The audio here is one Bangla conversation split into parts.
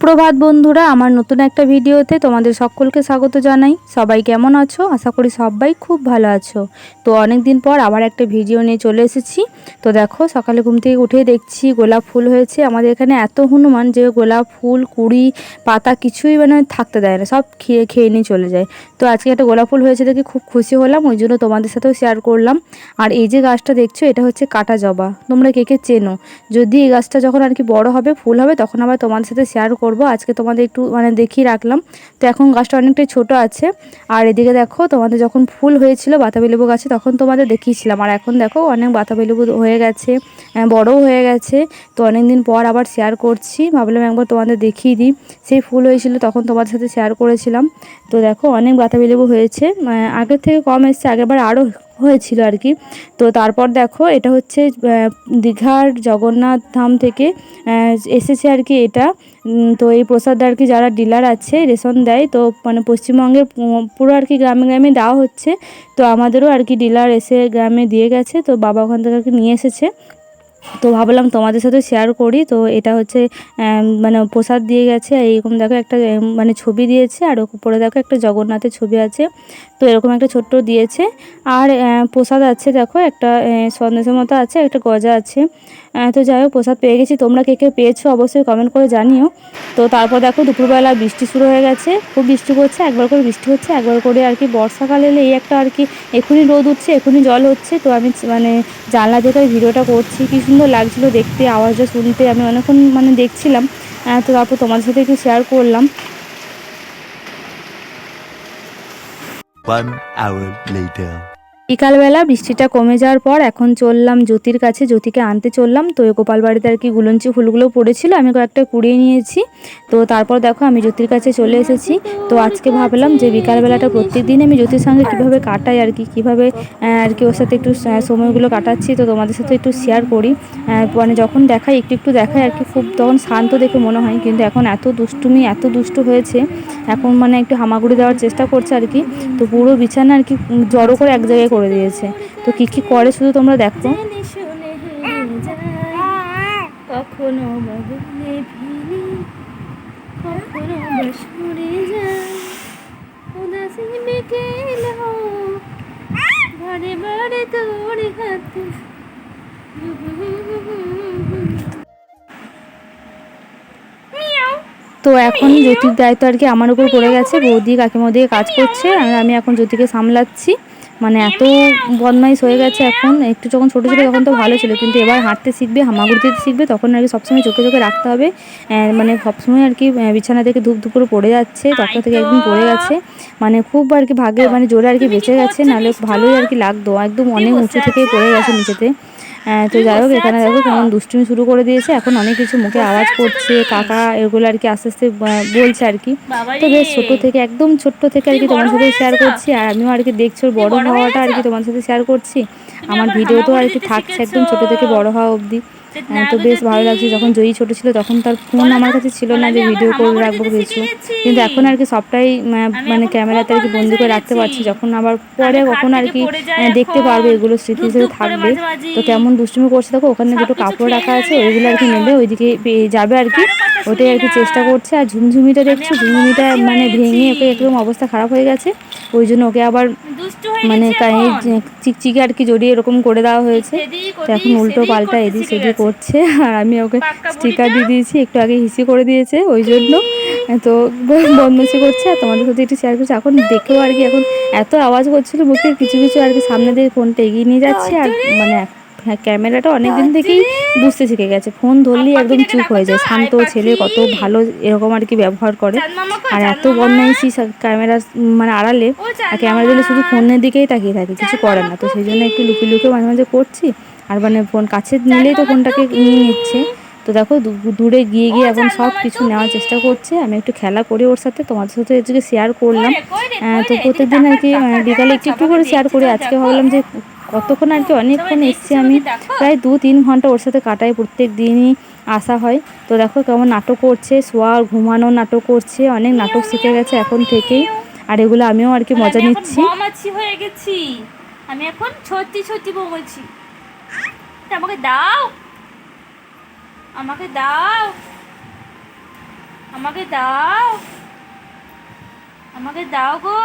সুপ্রভাত বন্ধুরা, আমার নতুন একটা ভিডিওতে তোমাদের সকলকে স্বাগত জানাই। সবাই কেমন আছো? আশা করি সবাই খুব ভালো আছো। তো অনেক দিন পর আবার একটা ভিডিও নিয়ে চলে এসেছি। তো দেখো, সকালে ঘুম থেকে উঠে দেখছি গোলাপ ফুল হয়েছে। আমাদের এখানে এত হনুমান যে গোলাপ ফুল, কুড়ি, পাতা কিছুই মানে থাকতে দেয় না, সব খেয়ে খেয়ে নিয়ে চলে যায়। তো আজকে একটা গোলাপ ফুল হয়েছে দেখে খুব খুশি হলাম, ওই জন্য তোমাদের সাথেও শেয়ার করলাম। আর এই যে গাছটা দেখছ, এটা হচ্ছে কাটা জবা। তোমরা কে কে চেনো? যদি এই গাছটা যখন আর কি বড় হবে, ফুল হবে, তখন আবার তোমাদের সাথে শেয়ার করব। আজকে তোমাদের একটু মানে দেখিয়ে রাখলাম। তো এখন গাছটা অনেকটাই ছোট আছে। আর এদিকে দেখো তোমাদের যখন ফুল হয়েছিল বাতাবি লেবু গাছে তখন তোমাদের দেখিয়েছিলাম। আর এখন দেখো অনেক বাতাবি লেবু হয়ে গেছে আহ, বড়ও হয়ে গেছে। তো অনেক দিন পর আবার শেয়ার করছি। ভাবলাম একবার তোমাদের দেখিয়ে দিই। সেই ফুল হয়েছিল তখন তোমাদের সাথে শেয়ার করেছিলাম। তো দেখো অনেক বাতাবি লেবু হয়েছে। আগের থেকে কম এসছে আগেরবার আরও হয়েছিল আর কি। তো তারপর দেখো, এটা হচ্ছে দীঘার জগন্নাথ ধাম থেকে এসেছে আর কি এটা। তো এই প্রসাদ আর কি যারা ডিলার আছে, রেশন দেয়, তো মানে পশ্চিমবঙ্গের পুরো আর কি গ্রামে গ্রামে দেওয়া হচ্ছে। তো আমাদেরও আর কি ডিলার এসে গ্রামে দিয়ে গেছে, তো বাবা ওখান থেকে আর কি নিয়ে এসেছে। তো ভাবলাম তোমাদের সাথে শেয়ার করি। তো এটা হচ্ছে মানে প্রসাদ দিয়ে গেছে। এইরকম দেখো একটা মানে ছবি দিয়েছে। আর উপরে দেখো একটা জগন্নাথের ছবি আছে। তো এরকম একটা ছোট্ট দিয়েছে। আর প্রসাদ আছে দেখো, একটা সন্দেশের মতো আছে, একটা গজা আছে। তো যাই হোক, প্রসাদ পেয়ে গেছি। তোমরা কে কে পেয়েছ অবশ্যই কমেন্ট করে জানিও। তো তারপর দেখো, দুপুরবেলা বৃষ্টি শুরু হয়ে গেছে। খুব বৃষ্টি পড়ছে, একবার করে বৃষ্টি হচ্ছে, একবার করে আর কি বর্ষাকাল এলে এই একটা আর কি এখনই রোদ উঠছে এখনই জল হচ্ছে। তো আমি মানে জানলা ওই ভিডিওটা করছি কি সুন্দর লাগছিল দেখতে, আওয়াজটা শুনতে, আমি অনেকক্ষণ মানে দেখছিলাম তো তারপর তোমার সাথে একটু শেয়ার করলাম One hour later. বিকালবেলা বৃষ্টিটা কমে যাওয়ার পর এখন চললাম জ্যোতির কাছে, জ্যোতিকে আনতে চললাম। তো গোপাল বাড়িতে আর কি গুলঞ্চি ফুলগুলো পড়েছিল, আমি কয়েকটা কুড়িয়ে নিয়েছি। তো তারপর দেখো আমি জ্যোতির কাছে চলে এসেছি। তো আজকে ভাবলাম যে বিকালবেলাটা প্রত্যেক দিন আমি জ্যোতির সঙ্গে কীভাবে কাটাই আর কি, কীভাবে আর কি ওর সাথে একটু সময়গুলো কাটাচ্ছি। তো তোমাদের সাথে একটু শেয়ার করি। মানে যখন দেখাই, একটু একটু দেখাই আর কি, খুব তখন শান্ত দেখে মনে হয়। কিন্তু এখন এত দুষ্টুমি, এত দুষ্টু হয়েছে, এখন মানে একটু হামাগুড়ি দেওয়ার চেষ্টা করছে আর কি। তো পুরো বিছানা আর কি জড়ো করে এক জায়গায় করে দিয়েছে। তো কি কি করে শুধু তোমরা দেখো? কখনো তো এখন জ্যোতির দায়িত্ব আর কি আমার উপর পড়ে গেছে। বৌদি কাকিমা দিয়ে কাজ করছে আর আমি এখন জ্যোতিকে সামলাচ্ছি। মানে এত বদমাইশ হয়ে গেছে এখন। একটু যখন ছোটো ছিল তখন তো ভালো ছিল, কিন্তু এবার হাঁটতে শিখবে হামাগুড়ি দিতে শিখবে, তখন আর কি সবসময় চোখে চোখে রাখতে হবে। মানে সবসময় আর কি বিছানা থেকে ধূপ ধূপ করে পড়ে যাচ্ছে তক্তা থেকে একদম পড়ে গেছে। মানে খুব আর কি ভাগে মানে জোরে আর কি বেঁচে গেছে, নাহলে ভালোই আর কি লাগতো। একদম অনেক উঁচু থেকে পড়ে গেছে নিচেতে। তো যাই হোক এখানে দেখো কেমন দুষ্টুমি শুরু করে দিয়েছে। এখন অনেক কিছু মুখে আওয়াজ করছে কাকা এগুলো আর কি আস্তে আস্তে বলছে আর কি। তো বেশ ছোট থেকে একদম ছোট্ট থেকে আর কি তোমার সাথে শেয়ার করছি আর আমিও আর কি দেখছ বড় হওয়াটা আর কি তোমার সাথে শেয়ার করছি। আমার ভিডিও তো আর কি থাকছে একদম ছোটো থেকে বড় হওয়া অবধি। তো বেশ ভালো লাগছে। যখন জয়ী ছোট ছিল তখন তার ফোন আমার কাছে ছিল না যে ভিডিও করে রাখব কিছু কিন্তু এখন আর কি সবটাই মানে ক্যামেরাতে আর কি বন্দি করে রাখতে পারছি। যখন আবার পরে কখন আর কি দেখতে পারবে এগুলো স্মৃতি হিসেবে থাকবে। তো কেমন দুষ্টুমি করছে দেখো ওখানে দুটো কাপড় রাখা আছে ওইগুলো আর কি নেবে ওইদিকে যাবে আর কি। ওটাই আর কি চেষ্টা করছে আর ঝুমঝুমিটা দেখছি? ঝুমঝুমিটা মানে ভেঙে ওকে একদম অবস্থা খারাপ হয়ে গেছে। ওই জন্য ওকে আবার মানে কানে চিকচিকে আর কি জড়িয়ে এরকম করে দেওয়া হয়েছে। তো এখন উল্টো পাল্টা এদিক সেদিক করছে আর আমি ওকে স্টিকার দিয়ে দিয়েছি একটু আগে হিসি করে দিয়েছে ওই জন্য। তো বদমাসি করছে আর তোমাদের সাথে একটু শেয়ার করছে। এখন দেখেও আর কি এখন এত আওয়াজ করছিল মুখে কিছু কিছু আর কি সামনে দিয়ে ফোনটা এগিয়ে নিয়ে যাচ্ছে আর মানে ক্যামেরাটা অনেক দিন থেকেই বুঝতে শিখে গেছে। ফোন ধরলেই একদম চুপ হয়ে যায়। শান্ত ছেলে কত ভালো এরকম আর কি ব্যবহার করে। আর এত বদমাইশি ক্যামেরা মানে আড়ালে আর ক্যামেরা দিলে শুধু ফোনের দিকেই তাকিয়ে থাকে কিছু করে না। তো সেই জন্য একটু লুকিয়ে লুকিয়ে মাঝে মাঝে করছি। আর মানে ফোন কাছে নিলেই তো ফোনটাকে নিয়ে নিচ্ছে। তো দেখো দূরে গিয়ে গিয়ে এখন সব কিছু নেওয়ার চেষ্টা করছে। আমি একটু খেলা করি ওর সাথে তোমাদের সাথে আজকে শেয়ার করলাম। তো প্রত্যেকদিন আর কি বিকালে একটু একটু করে শেয়ার করি। আজকে ভাবলাম যে কতক্ষণ আর কি অনেকক্ষণ এসছি আমি। প্রায় দু তিন ঘণ্টা ওর সাথে কাটাই প্রত্যেক দিনই আসা হয়। তো দেখো কেমন নাটক করছে শোয়া ঘুমানো নাটক করছে অনেক নাটক শিখে গেছে এখন থেকেই। আর এগুলো আমিও আর কি মজা নিচ্ছি। হয়ে গেছি। আমি এখন সত্যি সত্যি তা আমাকে দাও। আমাকে দাও। আমাকে দাও। আমাকে দাও গো।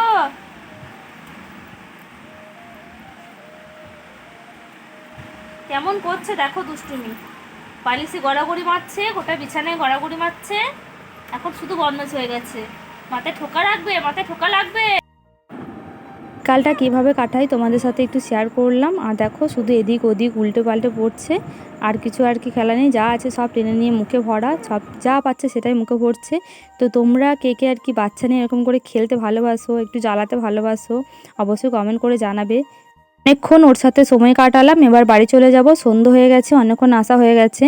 কেমন করছে দেখো দুষ্টুমি। বালিশে গড়াগড়ি মারছে, গোটা বিছানায় গড়াগড়ি মারছে। এখন শুধু বদমাশ হয়ে গেছে। মাথায় ঠোকা রাখবে মাথায় ঠোকা লাগবে। কালটা কীভাবে কাটাই তোমাদের সাথে একটু শেয়ার করলাম। আর দেখো শুধু এদিক ওদিক উল্টে পাল্টে পড়ছে। আর কিছু আর কি খেলা নেই, যা আছে সব টেনে নিয়ে মুখে ভরা। সব যা পাচ্ছে সেটাই মুখে ভরছে। তো তোমরা কে কে আর কি বাচ্চা নিয়ে এরকম করে খেলতে ভালোবাসো, একটু জ্বালাতে ভালোবাসো, অবশ্যই কমেন্ট করে জানাবে। অনেকক্ষণ ওর সাথে সময় কাটালাম, এবার বাড়ি চলে যাব। সন্ধ্যে হয়ে গেছে, অনেকক্ষণ আসা হয়ে গেছে।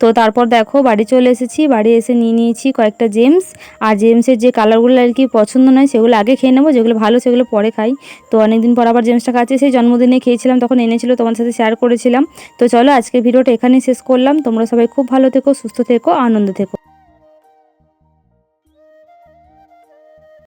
তো তারপর দেখো, বাড়ি চলে এসেছি, বাড়ি এসে নিয়ে নিয়েছি কয়েকটা জেমস। আর জেমসের যে কালারগুলো আর কি পছন্দ নয়, সেগুলো আগে খেয়ে নেব, যেগুলো ভালো সেগুলো পরে খাই। তো অনেকদিন পর আবার জেমসটা খাচ্ছি সেই জন্মদিনে খেয়েছিলাম, তখন এনেছিল, তোমার সাথে শেয়ার করেছিলাম। তো চলো আজকে ভিডিওটা এখানেই শেষ করলাম। তোমরা সবাই খুব ভালো থেকো, সুস্থ থেকো, আনন্দ থেকো।